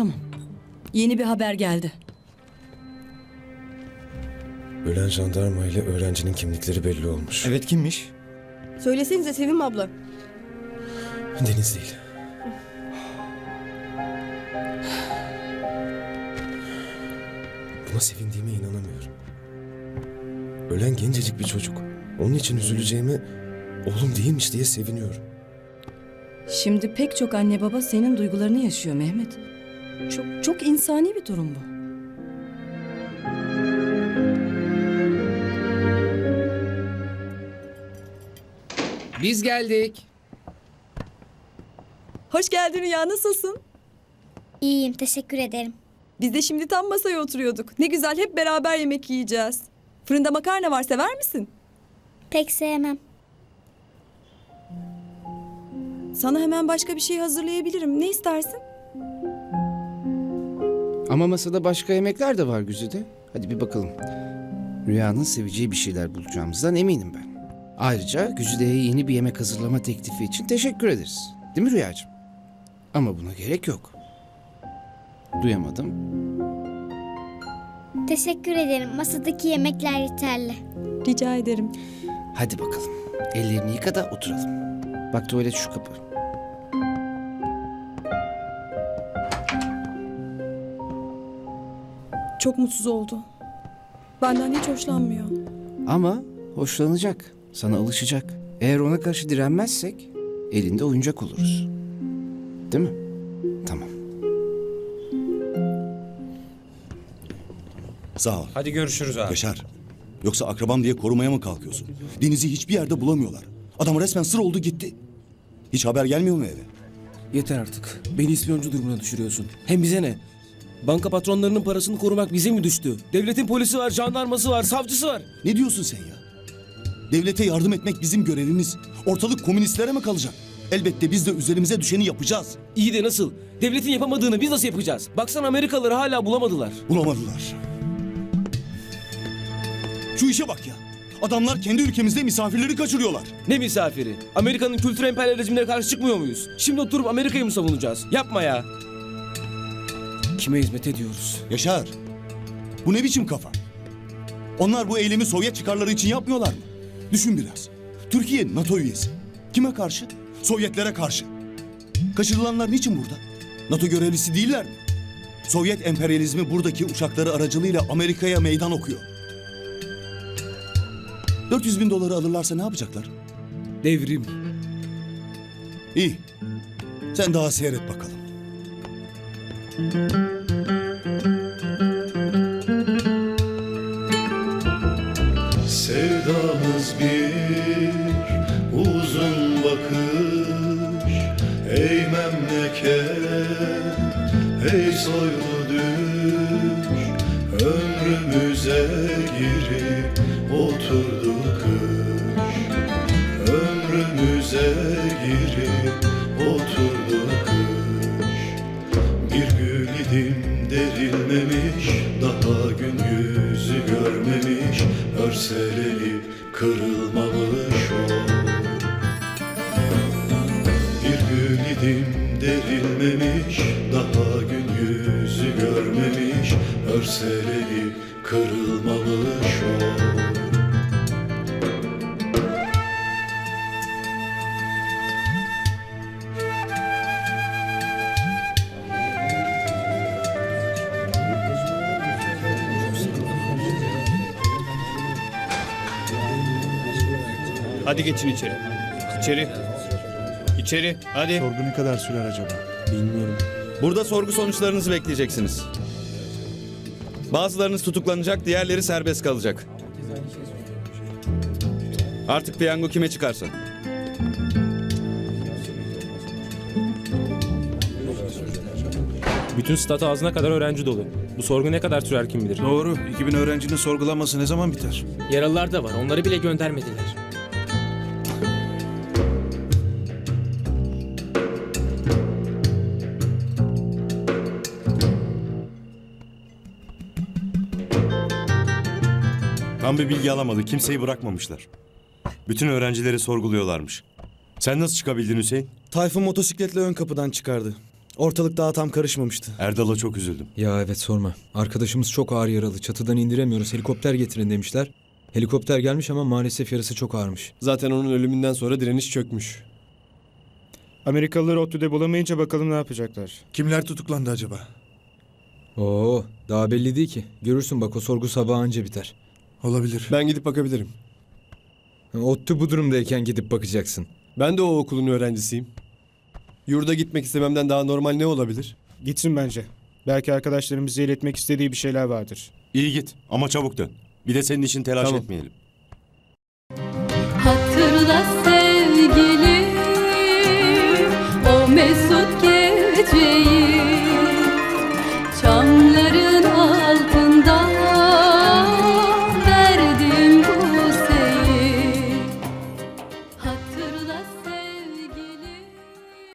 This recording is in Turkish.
Tamam. Yeni bir haber geldi. Ölen jandarma ile öğrencinin kimlikleri belli olmuş. Evet kimmiş? Söylesenize Sevim abla. Deniz değil. Buna sevindiğime inanamıyorum. Ölen gencecik bir çocuk. Onun için üzüleceğimi oğlum değilmiş diye seviniyorum. Şimdi pek çok anne baba senin duygularını yaşıyor Mehmet. Çok çok insani bir durum bu. Biz geldik. Hoş geldin Rüya nasılsın? İyiyim, teşekkür ederim. Biz de şimdi tam masaya oturuyorduk. Ne güzel hep beraber yemek yiyeceğiz. Fırında makarna var sever misin? Pek sevmem. Sana hemen başka bir şey hazırlayabilirim. Ne istersin? Ama masada başka yemekler de var Güzide. Hadi bir bakalım. Rüyanın seveceği bir şeyler bulacağımızdan eminim ben. Ayrıca Güzide'ye yeni bir yemek hazırlama teklifi için teşekkür ederiz. Değil mi Rüyacığım? Ama buna gerek yok. Duyamadım. Teşekkür ederim. Masadaki yemekler yeterli. Rica ederim. Hadi bakalım. Ellerini yıka da oturalım. Bak tuvalet şu kapı. Çok mutsuz oldu. Benden hiç hoşlanmıyor. Ama hoşlanacak. Sana alışacak. Eğer ona karşı direnmezsek elinde oyuncak oluruz. Değil mi? Tamam. Sağ ol. Hadi görüşürüz abi. Yaşar. Yoksa akrabam diye korumaya mı kalkıyorsun? Deniz'i hiçbir yerde bulamıyorlar. Adam resmen sır oldu gitti. Hiç haber gelmiyor mu eve? Yeter artık. Beni ispiyoncu durumuna düşürüyorsun. Hem bize ne? Banka patronlarının parasını korumak bize mi düştü? Devletin polisi var, jandarması var, savcısı var. Ne diyorsun sen ya? Devlete yardım etmek bizim görevimiz. Ortalık komünistlere mi kalacak? Elbette biz de üzerimize düşeni yapacağız. İyi de nasıl? Devletin yapamadığını biz nasıl yapacağız? Baksana Amerikalıları hala bulamadılar. Bulamadılar. Şu işe bak ya. Adamlar kendi ülkemizde misafirleri kaçırıyorlar. Ne misafiri? Amerika'nın kültür emperyalizmine karşı çıkmıyor muyuz? Şimdi oturup Amerika'yı mı savunacağız? Yapma ya. Kime hizmet ediyoruz? Yaşar. Bu ne biçim kafa? Onlar bu eylemi Sovyet çıkarları için yapmıyorlar mı? Düşün biraz. Türkiye NATO üyesi. Kime karşı? Sovyetlere karşı. Kaçırılanlar niçin burada? NATO görevlisi değiller mi? Sovyet emperyalizmi buradaki uçakları aracılığıyla Amerika'ya meydan okuyor. 400 bin doları alırlarsa ne yapacaklar? Devrim. İyi. Sen daha seyret bakalım. Sevdamız bir uzun bakış. Ey memleket, ey soylu düş. Ömrümüze girip oturdu Daha gün yüzü görmemiş Örselenip kırılmamış o. Bir gül idim derilmemiş Daha gün yüzü görmemiş Örselenip kırılmamış o Hadi geçin içeri. İçeri. İçeri. Hadi. Sorgu ne kadar sürer acaba? Bilmiyorum. Burada sorgu sonuçlarınızı bekleyeceksiniz. Bazılarınız tutuklanacak, diğerleri serbest kalacak. Artık piyango kime çıkarsa. Bütün stat ağzına kadar öğrenci dolu. Bu sorgu ne kadar sürer kim bilir. Doğru. 2000 öğrencinin sorgulanması ne zaman biter? Yaralılar da var. Onları bile göndermediler. Tam bir bilgi alamadı. Kimseyi bırakmamışlar. Bütün öğrencileri sorguluyorlarmış. Sen nasıl çıkabildin Hüseyin? Tayfun motosikletle ön kapıdan çıkardı. Ortalık daha tam karışmamıştı. Erdal'a çok üzüldüm. Ya evet sorma. Arkadaşımız çok ağır yaralı. Çatıdan indiremiyoruz. Helikopter getirin demişler. Helikopter gelmiş ama maalesef yarısı çok ağırmış. Zaten onun ölümünden sonra direniş çökmüş. Amerikalıları ODTÜ'de bulamayınca bakalım ne yapacaklar. Kimler tutuklandı acaba? Oo, daha belli değil ki. Görürsün bak o sorgu sabah anca biter. Olabilir. Ben gidip bakabilirim. ODTÜ bu durumdayken gidip bakacaksın. Ben de o okulun öğrencisiyim. Yurda gitmek istememden daha normal ne olabilir? Gitsin bence. Belki arkadaşların bize iletmek istediği bir şeyler vardır. İyi git ama çabuk dön. Bir de senin için telaş Tamam. etmeyelim. Hatırla sevgilim